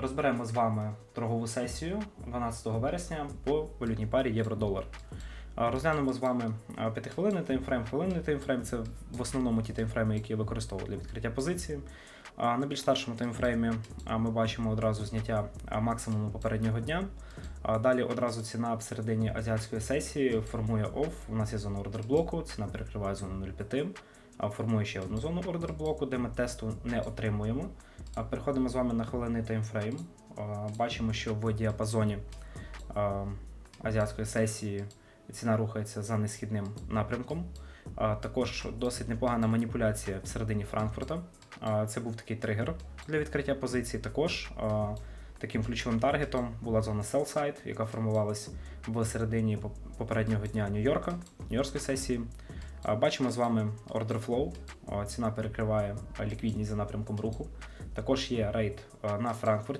Розберемо з вами торгову сесію 12 вересня по валютній парі євро-долар. Розглянемо з вами 5-хвилинний таймфрейм, хвилинний таймфрейм це в основному ті таймфрейми, які я використовую для відкриття позиції. На більш старшому таймфреймі ми бачимо одразу зняття максимуму попереднього дня. Далі одразу ціна всередині азіатської сесії формує OFF. У нас є зона ордер блоку, ціна перекриває зону 0,5. Формує ще одну зону ордер блоку, де ми тесту не отримуємо. Переходимо з вами на хвилинний таймфрейм. Бачимо, що в діапазоні азіатської сесії ціна рухається за несхідним напрямком. Також досить непогана маніпуляція всередині Франкфурта. Це був такий тригер для відкриття позицій. Також таким ключовим таргетом була зона sell side, яка формувалась в середині поп- попереднього дня Нью-Йорка, Нью-Йоркської сесії. Бачимо з вами order flow. Ціна перекриває ліквідність за напрямком руху. Також є рейд на Франкфурті,